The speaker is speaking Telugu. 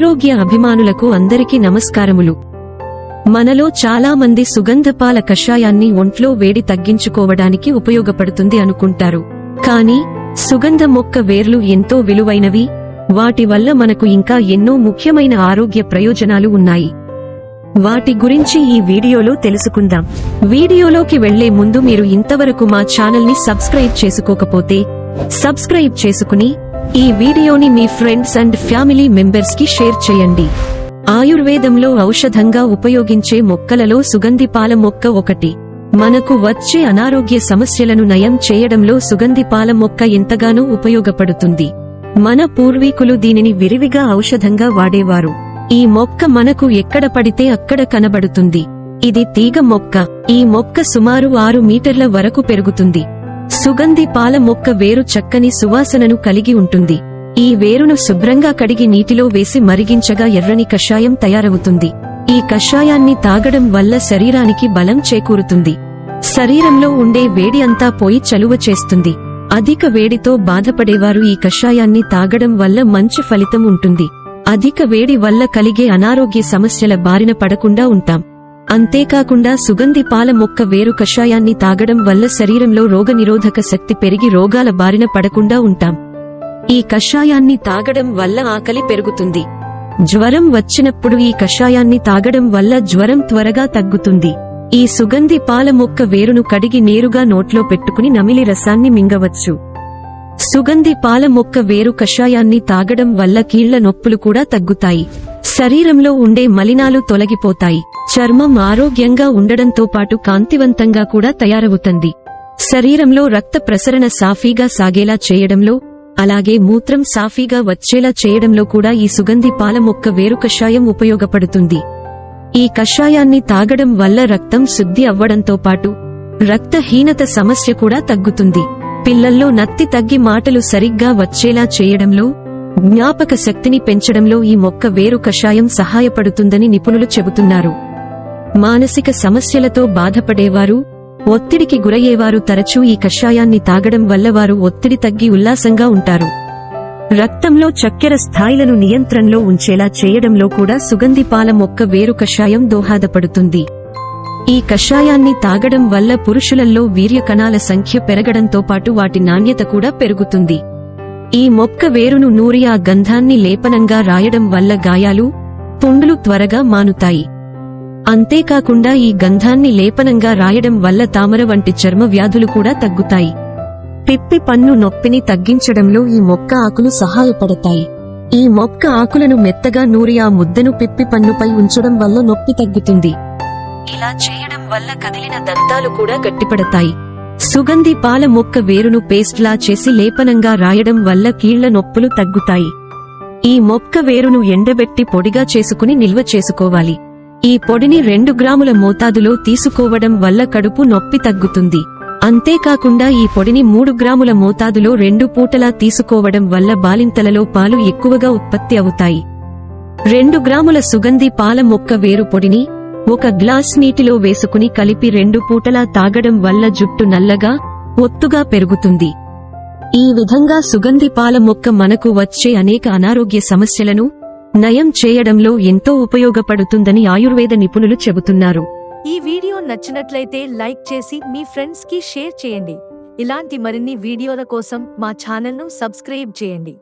ఆరోగ్య అభిమానులకు అందరికీ నమస్కారములు. మనలో చాలా మంది సుగంధపాల కషాయాన్ని ఒంట్లో వేడి తగ్గించుకోవడానికి ఉపయోగపడుతుంది అనుకుంటారు. కానీ సుగంధ మొక్క వేర్లు ఎంతో విలువైనవి వాటి వల్ల మనకు ఇంకా ఎన్నో ముఖ్యమైన ఆరోగ్య ప్రయోజనాలు ఉన్నాయి. వాటి గురించి ఈ వీడియోలో తెలుసుకుందాం. వీడియోలోకి వెళ్ళే ముందు మీరు ఇంతవరకు మా ఛానల్ని సబ్స్క్రైబ్ చేసుకోకపోతే సబ్స్క్రైబ్ చేసుకుని ఈ వీడియోని మీ ఫ్రెండ్స్ అండ్ ఫ్యామిలీ మెంబర్స్కి షేర్ చేయండి. ఆయుర్వేదంలో ఔషధంగా ఉపయోగించే మొక్కలలో సుగంధిపాల మొక్క ఒకటి. మనకు వచ్చే అనారోగ్య సమస్యలను నయం చేయడంలో సుగంధిపాల మొక్క ఎంతగానో ఉపయోగపడుతుంది. మన పూర్వీకులు దీనిని విరివిగా ఔషధంగా వాడేవారు. ఈ మొక్క మనకు ఎక్కడ పడితే అక్కడ కనబడుతుంది. ఇది తీగ మొక్క. ఈ మొక్క సుమారు ఆరు మీటర్ల వరకు పెరుగుతుంది. సుగంధి పాల మొక్క వేరు చక్కని సువాసనను కలిగి ఉంటుంది. ఈ వేరును శుభ్రంగా కడిగి నీటిలో వేసి మరిగించగా ఎర్రని కషాయం తయారవుతుంది. ఈ కషాయాన్ని తాగడం వల్ల శరీరానికి బలం చేకూరుతుంది. శరీరంలో ఉండే వేడి అంతా పోయి చలువ చేస్తుంది. అధిక వేడితో బాధపడేవారు ఈ కషాయాన్ని తాగడం వల్ల మంచి ఫలితం ఉంటుంది. అధిక వేడి వల్ల కలిగే అనారోగ్య సమస్యల బారిన పడకుండా ఉంటాం. అంతేకాకుండా సుగంధి పాల మొక్క వేరు కషాయాన్ని తాగడం వల్ల శరీరంలో రోగనిరోధక శక్తి పెరిగి రోగాల బారిన పడకుండా ఉంటాం. ఈ కషాయాన్ని తాగడం వల్ల ఆకలి పెరుగుతుంది. జ్వరం వచ్చినప్పుడు ఈ కషాయాన్ని తాగడం వల్ల జ్వరం త్వరగా తగ్గుతుంది. ఈ సుగంధి పాల మొక్క వేరును కడిగి నేరుగా నోట్లో పెట్టుకుని నమిలి రసాన్ని మింగవచ్చు. సుగంధి పాల మొక్క వేరు కషాయాన్ని తాగడం వల్ల కీళ్ళ నొప్పులు కూడా తగ్గుతాయి. శరీరంలో ఉండే మలినాలు తొలగిపోతాయి. చర్మం ఆరోగ్యంగా ఉండడంతో పాటు కాంతివంతంగా కూడా తయారవుతుంది. శరీరంలో రక్త ప్రసరణ సాఫీగా సాగేలా చేయడంలో అలాగే మూత్రం సాఫీగా వచ్చేలా చేయడంలో కూడా ఈ సుగంధి పాల మొక్క వేరు కషాయం ఉపయోగపడుతుంది. ఈ కషాయాన్ని తాగడం వల్ల రక్తం శుద్ధి అవ్వడంతో పాటు రక్తహీనత సమస్య కూడా తగ్గుతుంది. పిల్లల్లో నత్తి తగ్గి మాటలు సరిగ్గా వచ్చేలా చేయడంలో జ్ఞాపక శక్తిని పెంచడంలో ఈ మొక్క వేరు కషాయం సహాయపడుతుందని నిపుణులు చెబుతున్నారు. మానసిక సమస్యలతో బాధపడేవారు ఒత్తిడికి గురయ్యేవారు తరచూ ఈ కషాయాన్ని తాగడం వల్ల వారు ఒత్తిడి తగ్గి ఉల్లాసంగా ఉంటారు. రక్తంలో చక్కెర స్థాయిలను నియంత్రణలో ఉంచేలా చేయడంలో కూడా సుగంధి పాల మొక్క వేరు కషాయం దోహదపడుతుంది. ఈ కషాయాన్ని తాగడం వల్ల పురుషులలో వీర్య కణాల సంఖ్య పెరగడంతో పాటు వాటి నాణ్యత కూడా పెరుగుతుంది. ఈ మొక్క వేరును నూరి ఆ గంధాన్ని లేపనంగా రాయడం వల్ల గాయాలు పుండ్లు త్వరగా మానుతాయి. అంతేకాకుండా ఈ గంధాన్ని లేపనంగా రాయడం వల్ల తామర వంటి చర్మ వ్యాధులు కూడా తగ్గుతాయి. పిప్పి పన్ను నొప్పిని తగ్గించడంలో ఈ మొక్క ఆకులు సహాయపడతాయి. ఈ మొక్క ఆకులను మెత్తగా నూరి ఆ ముద్దను పిప్పి పన్నుపై ఉంచడం వల్ల నొప్పి తగ్గుతుంది. ఇలా చేయడం వల్ల కదిలిన దంతాలు కూడా గట్టిపడతాయి. సుగంధి పాల మొక్క వేరును పేస్ట్లా చేసి లేపనంగా రాయడం వల్ల కీళ్ళ నొప్పులు తగ్గుతాయి. ఈ మొక్క వేరును ఎండబెట్టి పొడిగా చేసుకుని నిల్వ చేసుకోవాలి. ఈ పొడిని రెండు గ్రాముల మోతాదులో తీసుకోవడం వల్ల కడుపు నొప్పి తగ్గుతుంది. అంతేకాకుండా ఈ పొడిని మూడు గ్రాముల మోతాదులో రెండు పూటలా తీసుకోవడం వల్ల బాలింతలలో పాలు ఎక్కువగా ఉత్పత్తి అవుతాయి. రెండు గ్రాముల సుగంధి పాల మొక్క వేరు పొడిని ఒక గ్లాస్ నీటిలో వేసుకుని కలిపి రెండు పూటలా తాగడం వల్ల జుట్టు నల్లగా ఒత్తుగా పెరుగుతుంది. ఈ విధంగా సుగంధి పాల మొక్క మనకు వచ్చే అనేక అనారోగ్య సమస్యలను నయం చేయడంలో ఎంతో ఉపయోగపడుతుందని ఆయుర్వేద నిపుణులు చెబుతున్నారు. ఈ వీడియో నచ్చినట్లయితే లైక్ చేసి మీ ఫ్రెండ్స్కి షేర్ చేయండి. ఇలాంటి మరిన్ని వీడియోల కోసం మా ఛానల్ను సబ్స్క్రైబ్ చేయండి.